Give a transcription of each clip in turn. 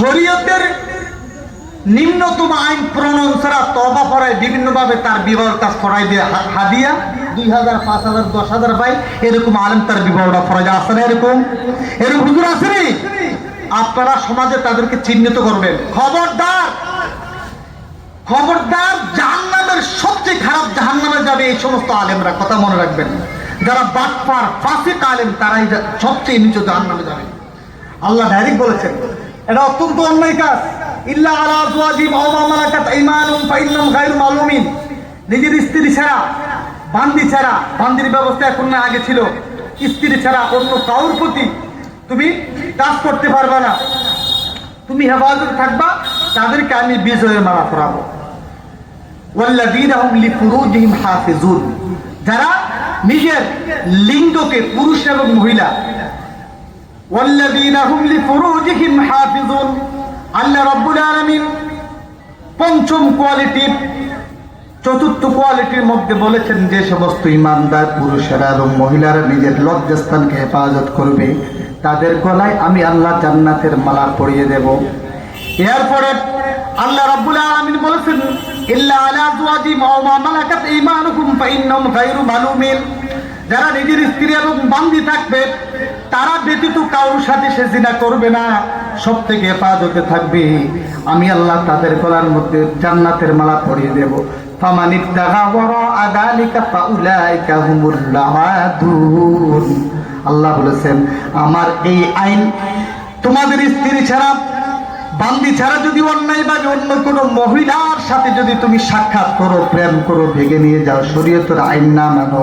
শরীয়তের নিম্নতম আইন প্রণয়ন ছাড়া তবা পড়ায় বিভিন্নভাবে তার বিবাহ কাজ করাই দিয়ে হাদিয়া, দুই হাজার, পাঁচ হাজার, দশ হাজার পাই এরকম আলেম তার বিবাহটা ফরাই আছে না এরকম? এরকম হুজুর আছে নি? আপনারা সমাজে তাদেরকে চিহ্নিত করবেন। খবরদার! খবরদার জাহান্নামের সবচেয়ে খারাপ জাহান্নামে যাবে এই সমস্ত আলেমরা, কথা মনে রাখবেন। যারা বাটপার, ফাঁসিক আলেম, তারাই সবচেয়ে নিচু জাহান্নামে যাবে। আল্লাহ ডাইরেক্ট বলেছেন এটা অত্যন্ত অন্যায় কাজ। ইল্লা আলা আজওয়াজিম আও মালাকাত আইমানুহুম ফাইন্নাহুম গায়রু মালুমিন। নিজের স্ত্রী ছাড়া, বান্দি ছাড়া, বান্দির ব্যবস্থা এখন না, আগে ছিল। স্ত্রী ছাড়া অন্য কাউর প্রতি তুমি কাজ করতে পারবে না। তুমি হেফাজতে থাকবা, তাদেরকে আমি বিজয়ের লিফুরুজিহিম হাফিজুন। যারা নিজের লিঙ্গকে পুরুষ এবং মহিলা আল্লাহ রাব্বুল আলামিন পঞ্চম কোয়ালিটি চতুর্থ কোয়ালিটির মধ্যে বলেছেন যে সমস্ত ইমানদার পুরুষেরা এবং মহিলারা নিজের লজ্জাস্থানকে হেফাজত করবে। তাদের গলায় আমি আল্লাহ জান্নাতের মালা পরিয়ে দেব। এরপরে আল্লাহ রাব্বুল আলামিন বলেছেন, ইল্লা আলা আজওয়াজিহিম আও মা মালাকাত ঈমানুকুম ফাইন্নাহুম গায়রু মালুমিন। যারা নিজের স্ত্রী এবং বান্দি থাকবে তারা ব্যতীত কারোর সাথে সে জিনা করবে না। সব থেকে হেফাজতে থাকবে। আমি আল্লাহ তাদের গলার মধ্যে জান্নাতের মালা পরিয়ে দেব। আল্লাহ বলেছেন, আমার এই আইন তোমাদের স্ত্রী ছাড়া, বান্দি ছাড়া যদি অন্যায় বা অন্য কোনো মহিলার সাথে যদি তুমি সাক্ষাৎ করো, প্রেম করো, ভেঙে নিয়ে যাও, শরীয়তের আইন না মানো।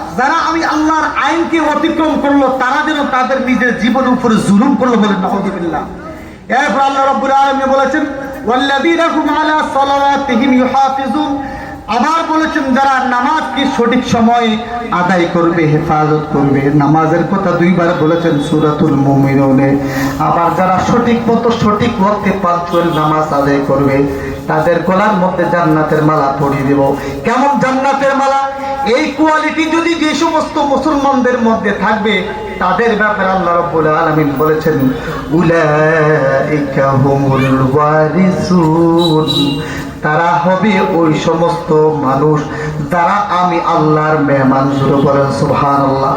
যারা আমি আল্লাহর আইনকে অতিক্রম করল, তারা যেন তাদের নিজের জীবনের উপরে জুলুম করল বলেন নাউযুবিল্লাহ এরপর আল্লাহ রাব্বুল আলামিন বলেছেন আবার বলেছেন, যারা নামাজকে সঠিক সময়ে আদায় করবে, হেফাজত করবে। নামাজের কথা দুইবার বলেছেন সুরাতুল মুমিনুনে। আবার যারা সঠিক মতো সঠিক ওয়াক্তে পাঁচ নামাজ আদায় করবে, তাদের গলার মধ্যে জান্নাতের মালা পরিয়ে দেব। কেমন জান্নাতের মালা? এই কোয়ালিটি যদি যে সমস্ত মুসলমানদের মধ্যে থাকবে, তাদের ব্যাপারে আল্লাহ রাব্বুল আলামিন বলেছেন, উলাইকা হুমুল ওয়ারিসুন। তারা হবে ওই সমস্ত মানুষ যারা আমি আল্লাহর মেহমান শুরু করেন সুবহানাল্লাহ।